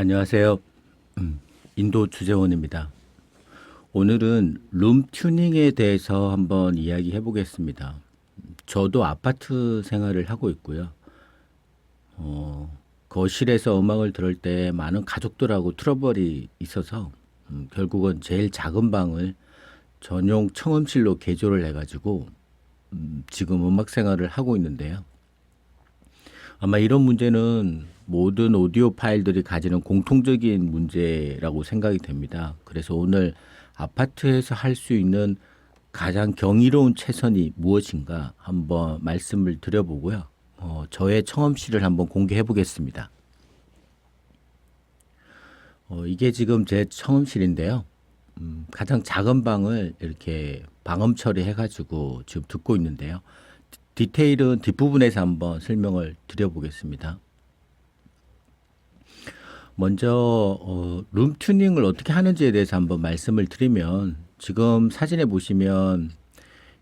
안녕하세요. 음, 인도 주재원입니다. 오늘은 룸 튜닝에 대해서 한번 이야기해 보겠습니다. 저도 아파트 생활을 하고 있고요. 어, 거실에서 음악을 들을 때 많은 가족들하고 트러블이 있어서 음, 결국은 제일 작은 방을 전용 청음실로 개조를 해가지고 음, 지금 음악 생활을 하고 있는데요. 아마 이런 문제는 모든 오디오 파일들이 가지는 공통적인 문제라고 생각이 됩니다. 그래서 오늘 아파트에서 할 수 있는 가장 경이로운 최선이 무엇인가 한번 말씀을 드려보고요. 어, 저의 청음실을 한번 공개해 보겠습니다. 어, 이게 지금 제 청음실인데요. 음, 가장 작은 방을 이렇게 방음 처리해가지고 지금 듣고 있는데요. 디- 디테일은 뒷부분에서 한번 설명을 드려보겠습니다. 먼저 어, 룸 튜닝을 어떻게 하는지에 대해서 한번 말씀을 드리면 지금 사진에 보시면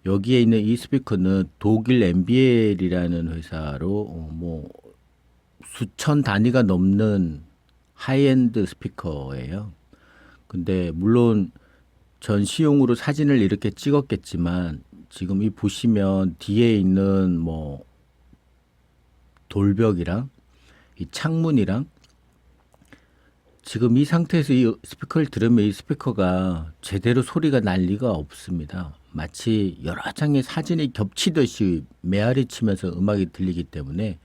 여기에 있는 이 스피커는 독일 MBL이라는 회사로 어, 뭐 수천 단위가 넘는 하이엔드 스피커예요. 근데 물론 전시용으로 사진을 이렇게 찍었겠지만 지금 이 보시면 뒤에 있는 뭐 돌벽이랑 이 창문이랑 지금 이 상태에서 이 스피커를 들으면 이 스피커가 제대로 소리가 날 리가 없습니다. 마치 여러 장의 사진이 겹치듯이 메아리 치면서 음악이 들리기 때문에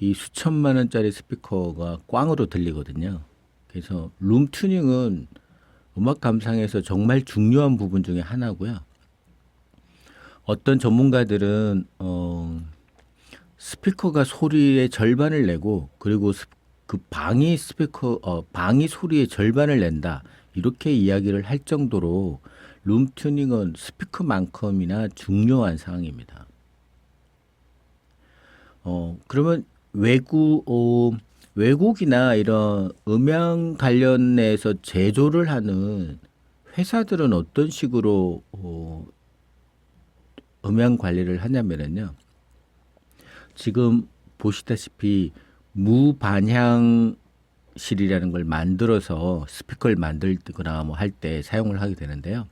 이 수천만 원짜리 스피커가 꽝으로 들리거든요. 그래서 룸 튜닝은 음악 감상에서 정말 중요한 부분 중에 하나고요. 어떤 전문가들은 어, 스피커가 소리의 절반을 내고 그리고 스- 그 방이 스피커 어, 방이 소리의 절반을 낸다 이렇게 이야기를 할 정도로 룸 튜닝은 스피커만큼이나 중요한 사항입니다. 어 그러면 외국 어, 외국이나 이런 음향 관련해서 제조를 하는 회사들은 어떤 식으로 어, 음향 관리를 하냐면은요. 지금 보시다시피 무반향실이라는 걸 만들어서 스피커를 만들거나 뭐 할 때 사용을 하게 되는데요.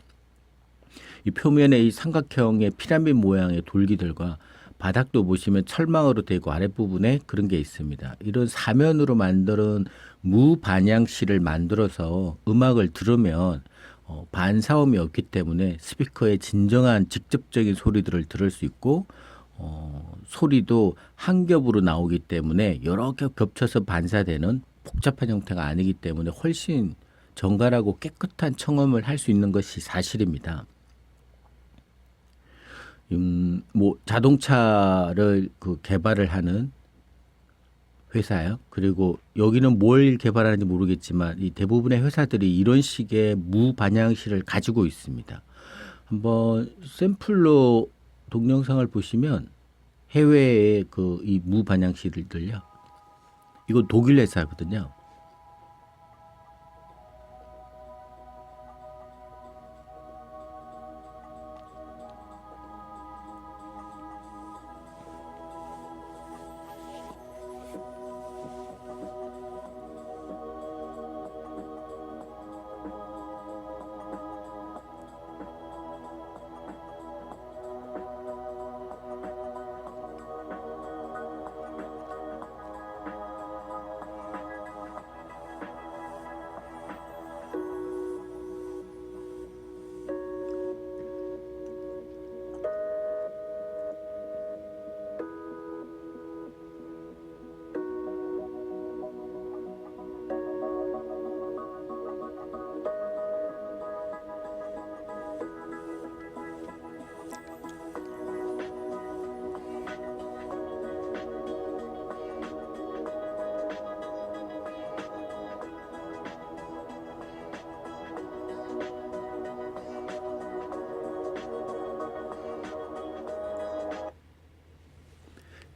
이 표면에 이 삼각형의 피라미드 모양의 돌기들과 바닥도 보시면 철망으로 되고 아랫부분에 그런 게 있습니다. 이런 사면으로 만드는 무반향실을 만들어서 음악을 들으면 어, 반사음이 없기 때문에 스피커의 진정한 직접적인 소리들을 들을 수 있고 어, 소리도 한 겹으로 나오기 때문에 여러 겹 겹쳐서 반사되는 복잡한 형태가 아니기 때문에 훨씬 정갈하고 깨끗한 청음을 할 수 있는 것이 사실입니다. 음, 뭐 자동차를 그 개발을 하는 회사요. 그리고 여기는 뭘 개발하는지 모르겠지만 이 대부분의 회사들이 이런 식의 무반향실을 가지고 있습니다. 한번 샘플로 동영상을 보시면 해외의 그 이 무반향실들요. 이거 독일 회사거든요.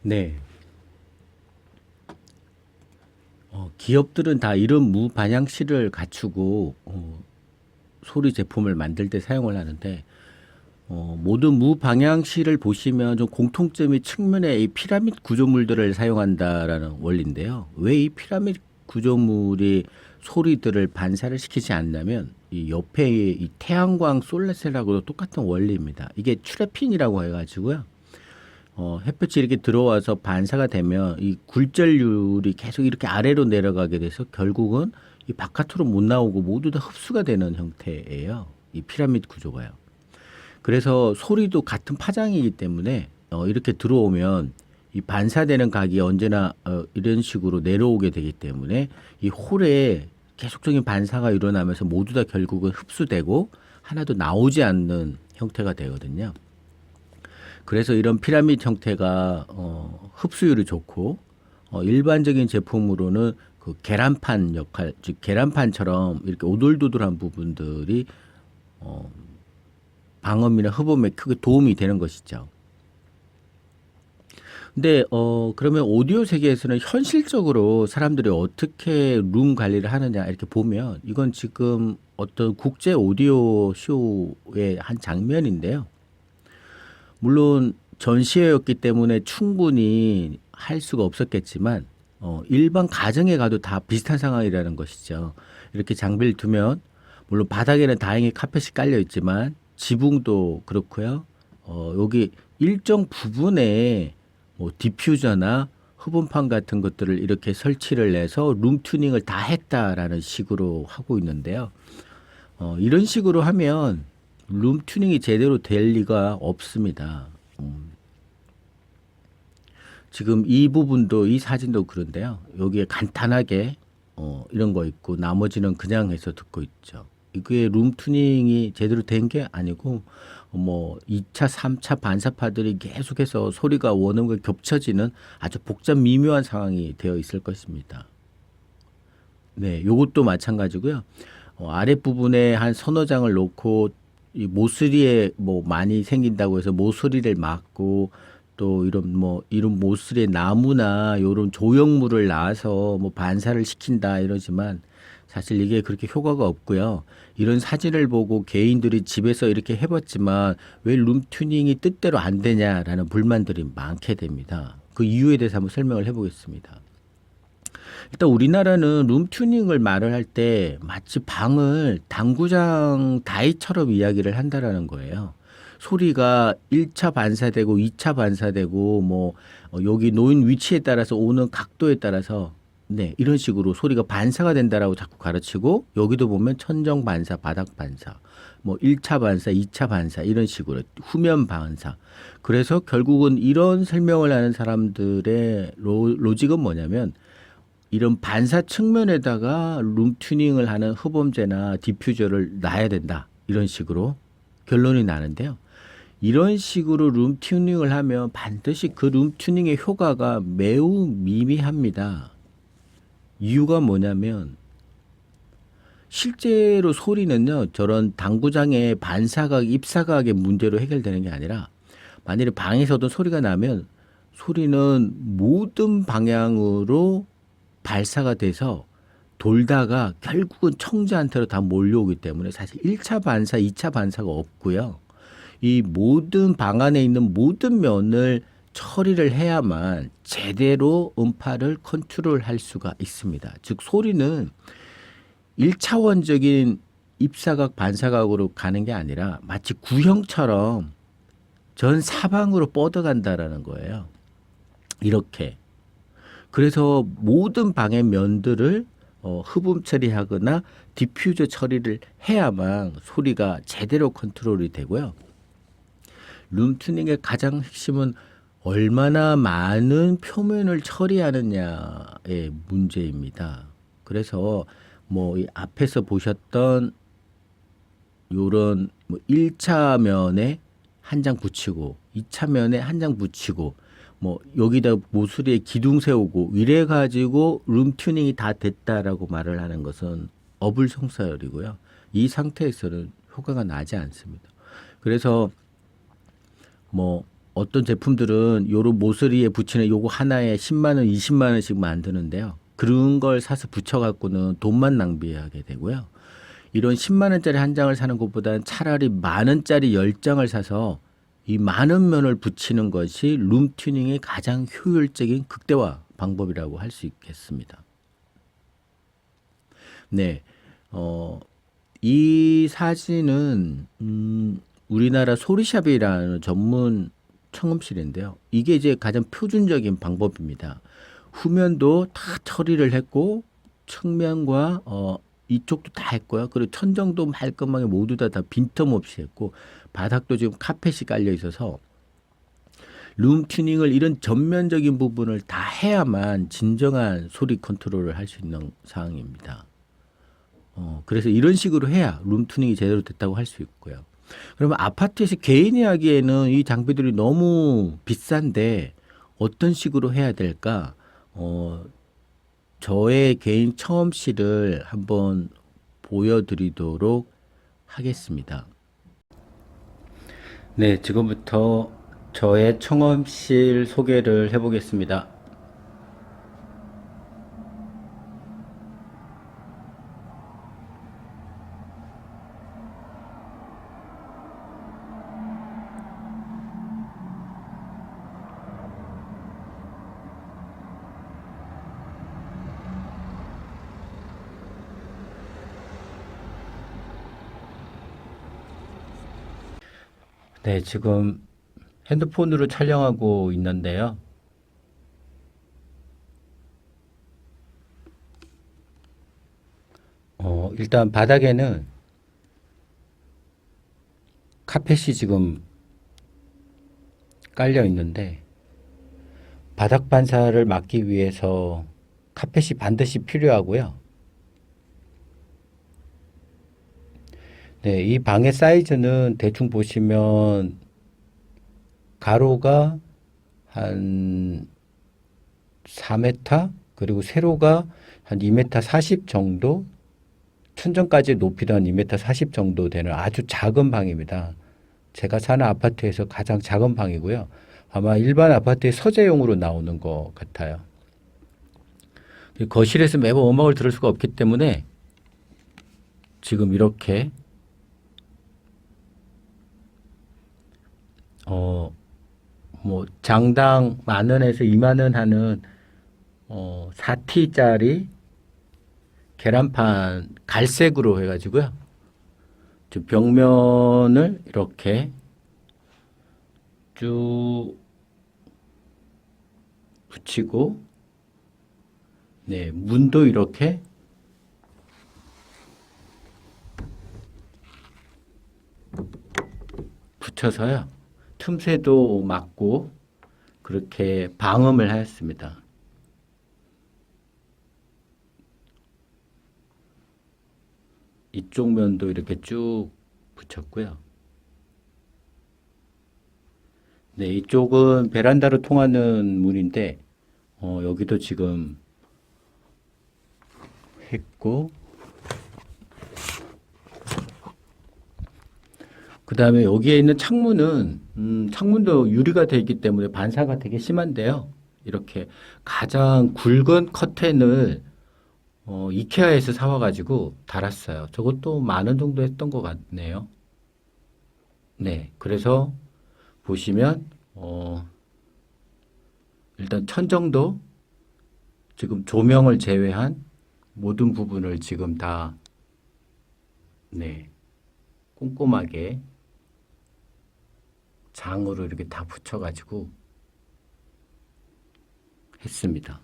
네. 어, 기업들은 다 이런 무반향실을 갖추고 어, 소리 제품을 만들 때 사용을 하는데 어, 모든 무방향실을 보시면 좀 공통점이 측면에 이 피라미드 구조물들을 사용한다라는 원리인데요. 왜 이 피라미드 구조물이 소리들을 반사를 시키지 않냐면 이 옆에 이 태양광 솔라셀하고도 똑같은 원리입니다. 이게 트래핑이라고 해가지고요. 어, 햇볕이 이렇게 들어와서 반사가 되면 이 굴절률이 계속 이렇게 아래로 내려가게 돼서 결국은 이 바깥으로 못 나오고 모두 다 흡수가 되는 형태예요. 이 피라미드 구조가요. 그래서 소리도 같은 파장이기 때문에 어, 이렇게 들어오면 이 반사되는 각이 언제나 어, 이런 식으로 내려오게 되기 때문에 이 홀에 계속적인 반사가 일어나면서 모두 다 결국은 흡수되고 하나도 나오지 않는 형태가 되거든요. 그래서 이런 피라미드 형태가 어, 흡수율이 좋고 어, 일반적인 제품으로는 그 계란판 역할, 즉 계란판처럼 이렇게 오돌도돌한 부분들이 어, 방음이나 흡음에 크게 도움이 되는 것이죠. 근데 어 그러면 오디오 세계에서는 현실적으로 사람들이 어떻게 룸 관리를 하느냐 이렇게 보면 이건 지금 어떤 국제 오디오 쇼의 한 장면인데요. 물론 전시회였기 때문에 충분히 할 수가 없었겠지만 어 일반 가정에 가도 다 비슷한 상황이라는 것이죠. 이렇게 장비를 두면 물론 바닥에는 다행히 카펫이 깔려 있지만 지붕도 그렇고요. 어 여기 일정 부분에 뭐 디퓨저나 흡음판 같은 것들을 이렇게 설치를 해서 룸 튜닝을 다 했다라는 식으로 하고 있는데요. 어, 이런 식으로 하면 룸 튜닝이 제대로 될 리가 없습니다. 음. 지금 이 부분도 이 사진도 그런데요. 여기에 간단하게 어, 이런 거 있고 나머지는 그냥 해서 듣고 있죠. 이게 룸 튜닝이 제대로 된 게 아니고 뭐 2차, 3차 반사파들이 계속해서 소리가 원음과 겹쳐지는 아주 복잡 미묘한 상황이 되어 있을 것입니다. 네, 요것도 마찬가지고요. 어, 아랫부분에 한 서너 장을 놓고 이 모서리에 뭐 많이 생긴다고 해서 모서리를 막고 또 이런 뭐 이런 모서리에 나무나 요런 조형물을 놔서 뭐 반사를 시킨다 이러지만 사실 이게 그렇게 효과가 없고요. 이런 사진을 보고 개인들이 집에서 이렇게 해봤지만 왜 룸 튜닝이 뜻대로 안 되냐라는 불만들이 많게 됩니다. 그 이유에 대해서 한번 설명을 해보겠습니다. 일단 우리나라는 룸 튜닝을 말을 할 때 마치 방을 당구장 다이처럼 이야기를 한다라는 거예요. 소리가 1차 반사되고 2차 반사되고 뭐 어, 여기 놓인 위치에 따라서 오는 각도에 따라서 네, 이런 식으로 소리가 반사가 된다라고 자꾸 가르치고 여기도 보면 천정 반사, 바닥 반사, 뭐 1차 반사, 2차 반사 이런 식으로 후면 반사. 그래서 결국은 이런 설명을 하는 사람들의 로, 로직은 뭐냐면 이런 반사 측면에다가 룸 튜닝을 하는 흡음재나 디퓨저를 놔야 된다. 이런 식으로 결론이 나는데요. 이런 식으로 룸 튜닝을 하면 반드시 그 룸 튜닝의 효과가 매우 미미합니다. 이유가 뭐냐면 실제로 소리는요 저런 당구장의 반사각, 입사각의 문제로 해결되는 게 아니라 만일에 방에서도 소리가 나면 소리는 모든 방향으로 발사가 돼서 돌다가 결국은 청자한테로 다 몰려오기 때문에 사실 1차 반사, 2차 반사가 없고요. 이 모든 방 안에 있는 모든 면을 처리를 해야만 제대로 음파를 컨트롤할 수가 있습니다. 즉 소리는 1차원적인 입사각 반사각으로 가는 게 아니라 마치 구형처럼 전 사방으로 뻗어간다라는 거예요. 이렇게. 그래서 모든 방의 면들을 어, 흡음 처리하거나 디퓨저 처리를 해야만 소리가 제대로 컨트롤이 되고요. 룸 튜닝의 가장 핵심은 얼마나 많은 표면을 처리하느냐의 문제입니다. 그래서 뭐이 앞에서 보셨던 요런 뭐 1차 면에 한 장 붙이고 2차 면에 한 장 붙이고 뭐 여기다 모서리에 기둥 세우고 이래 가지고 룸 튜닝이 다 됐다라고 말을 하는 것은 어불성설이고요. 이 상태에서는 효과가 나지 않습니다. 그래서 뭐 어떤 제품들은 요런 모서리에 붙이는 요거 하나에 10만 원, 20만 원씩 만드는데요. 그런 걸 사서 붙여 갖고는 돈만 낭비하게 되고요. 이런 10만 원짜리 한 장을 사는 것보다는 차라리 만 원짜리 10장을 사서 이 많은 면을 붙이는 것이 룸 튜닝의 가장 효율적인 극대화 방법이라고 할 수 있겠습니다. 네. 어, 이 사진은 음, 우리나라 소리샵이라는 전문 청음실인데요. 이게 이제 가장 표준적인 방법입니다. 후면도 다 처리를 했고 측면과 어, 이쪽도 다 했고요. 그리고 천정도 말끔하게 모두 다, 다 빈틈없이 했고 바닥도 지금 카펫이 깔려 있어서 룸 튜닝을 이런 전면적인 부분을 다 해야만 진정한 소리 컨트롤을 할 수 있는 상황입니다. 어, 그래서 이런 식으로 해야 룸 튜닝이 제대로 됐다고 할 수 있고요. 그러면 아파트에서 개인이 하기에는 이 장비들이 너무 비싼데 어떤 식으로 해야 될까? 어, 저의 개인 처음실을 한번 보여드리도록 하겠습니다. 네, 지금부터 저의 청음실 소개를 해보겠습니다. 네, 지금 핸드폰으로 촬영하고 있는데요. 어, 일단 바닥에는 카펫이 지금 깔려 있는데 바닥 반사를 막기 위해서 카펫이 반드시 필요하고요. 네, 이 방의 사이즈는 대충 보시면 가로가 한 4m 그리고 세로가 한 2m 40 정도 천정까지 높이도 한 2m 40 정도 되는 아주 작은 방입니다. 제가 사는 아파트에서 가장 작은 방이고요. 아마 일반 아파트의 서재용으로 나오는 것 같아요. 거실에서 매번 음악을 들을 수가 없기 때문에 지금 이렇게 어, 뭐, 장당 만 원에서 2만 원 하는, 어, 4T짜리 계란판 갈색으로 해가지고요. 저 벽면을 이렇게 쭉 붙이고, 네, 문도 이렇게 붙여서요. 틈새도 막고 그렇게 방음을 하였습니다. 이쪽 면도 이렇게 쭉 붙였고요. 네, 이쪽은 베란다로 통하는 문인데 어, 여기도 지금 했고 그 다음에 여기에 있는 창문은 음, 창문도 유리가 되어 있기 때문에 반사가 되게 심한데요. 이렇게 가장 굵은 커튼을 어, 이케아에서 사와가지고 달았어요. 저것도 만 원 정도 했던 것 같네요. 네, 그래서 보시면 어, 일단 천정도 지금 조명을 제외한 모든 부분을 지금 다 네, 꼼꼼하게 장으로 이렇게 다 붙여가지고 했습니다.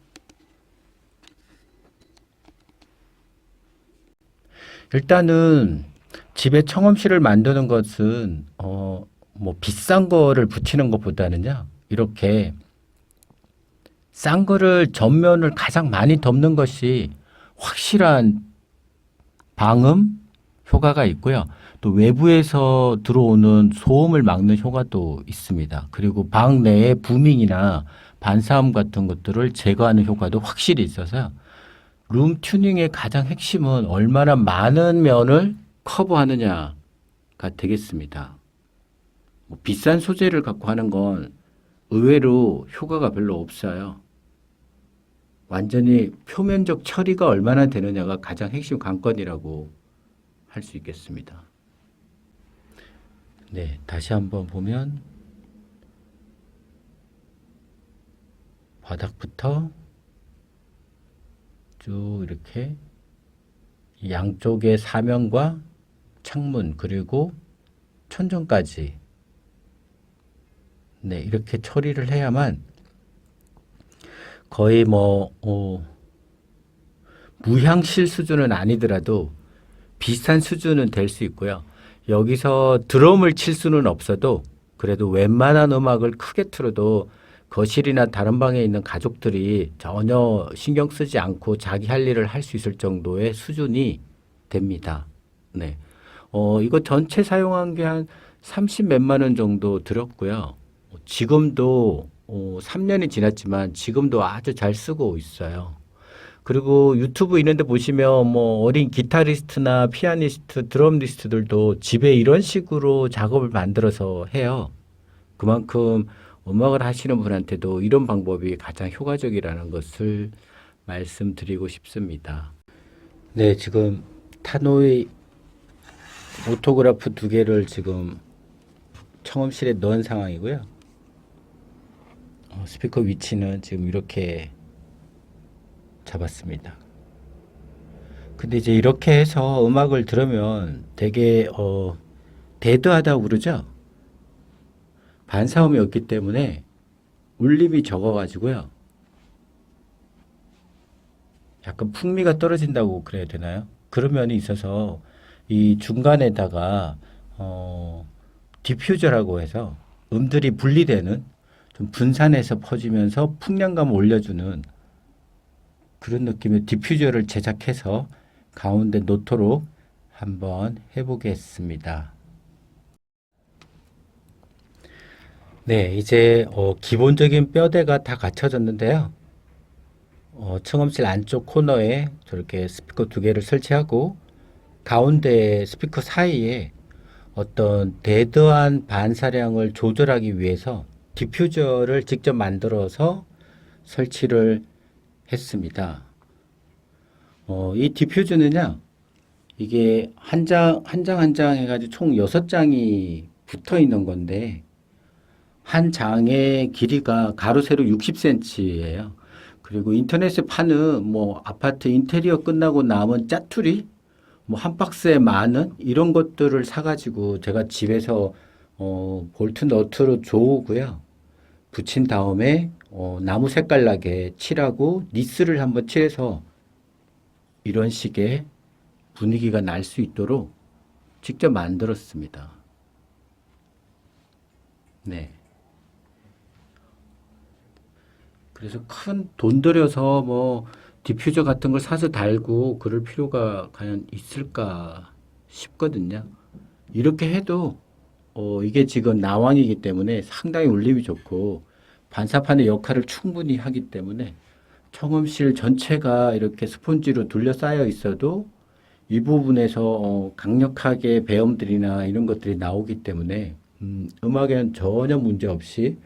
일단은 집에 청음실을 만드는 것은 어, 뭐 비싼 거를 붙이는 것보다는요 이렇게 싼 거를 전면을 가장 많이 덮는 것이 확실한 방음 효과가 있고요. 또 외부에서 들어오는 소음을 막는 효과도 있습니다. 그리고 방 내의 부밍이나 반사음 같은 것들을 제거하는 효과도 확실히 있어서요. 룸 튜닝의 가장 핵심은 얼마나 많은 면을 커버하느냐가 되겠습니다. 뭐 비싼 소재를 갖고 하는 건 의외로 효과가 별로 없어요. 완전히 표면적 처리가 얼마나 되느냐가 가장 핵심 관건이라고 할 수 있겠습니다. 네, 다시 한번 보면 바닥부터 쭉 이렇게 양쪽에 사면과 창문 그리고 천정까지 네, 이렇게 처리를 해야만 거의 뭐 어, 무향실 수준은 아니더라도 비슷한 수준은 될 수 있고요. 여기서 드럼을 칠 수는 없어도 그래도 웬만한 음악을 크게 틀어도 거실이나 다른 방에 있는 가족들이 전혀 신경 쓰지 않고 자기 할 일을 할 수 있을 정도의 수준이 됩니다. 네. 어, 이거 전체 사용한 게 한 30 몇만 원 정도 들었고요. 지금도 어, 3년이 지났지만 지금도 아주 잘 쓰고 있어요. 그리고 유튜브 이런 데 보시면 뭐 어린 기타리스트나 피아니스트, 드럼리스트들도 집에 이런 식으로 작업을 만들어서 해요. 그만큼 음악을 하시는 분한테도 이런 방법이 가장 효과적이라는 것을 말씀드리고 싶습니다. 네, 지금 타노의 오토그라프 두 개를 지금 청음실에 넣은 상황이고요. 어, 스피커 위치는 지금 이렇게 잡았습니다. 근데 이제 이렇게 해서 음악을 들으면 되게 어 데드하다고 그러죠. 반사음이 없기 때문에 울림이 적어가지고요. 약간 풍미가 떨어진다고 그래야 되나요? 그런 면이 있어서 이 중간에다가 어 디퓨저라고 해서 음들이 분리되는 좀 분산해서 퍼지면서 풍량감을 올려주는 그런 느낌의 디퓨저를 제작해서 가운데 놓도록 한번 해보겠습니다. 네, 이제 어, 기본적인 뼈대가 다 갖춰졌는데요. 어, 청음실 안쪽 코너에 저렇게 스피커 두 개를 설치하고 가운데 스피커 사이에 어떤 데드한 반사량을 조절하기 위해서 디퓨저를 직접 만들어서 설치를 했습니다. 어, 이 디퓨저는요, 이게 한 장, 한 장 한 장 해가지고 총 여섯 장이 붙어 있는 건데, 한 장의 길이가 가로 세로 60cm예요. 그리고 인터넷에 파는 뭐 아파트 인테리어 끝나고 남은 짜투리, 뭐 한 박스에 많은 이런 것들을 사가지고 제가 집에서 어, 볼트 너트로 조우고요. 붙인 다음에 어, 나무 색깔 나게 칠하고 니스를 한번 칠해서 이런 식의 분위기가 날 수 있도록 직접 만들었습니다. 네. 그래서 큰 돈 들여서 뭐 디퓨저 같은 걸 사서 달고 그럴 필요가 과연 있을까 싶거든요. 이렇게 해도 어, 이게 지금 나왕이기 때문에 상당히 울림이 좋고 반사판의 역할을 충분히 하기 때문에 청음실 전체가 이렇게 스폰지로 둘러싸여 있어도 이 부분에서 어, 강력하게 배음들이나 이런 것들이 나오기 때문에 음, 음악에는 전혀 문제 없이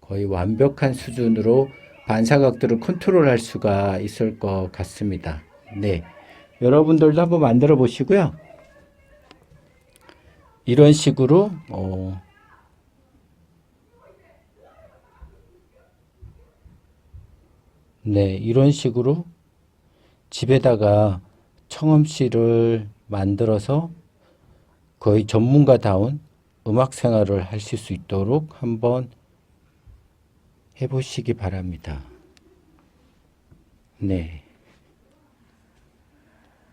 거의 완벽한 수준으로 반사각들을 컨트롤할 수가 있을 것 같습니다. 네. 여러분들도 한번 만들어 보시고요. 이런 식으로 어, 네, 이런 식으로 집에다가 청음실을 만들어서 거의 전문가다운 음악 생활을 하실 수 있도록 한번 해보시기 바랍니다. 네.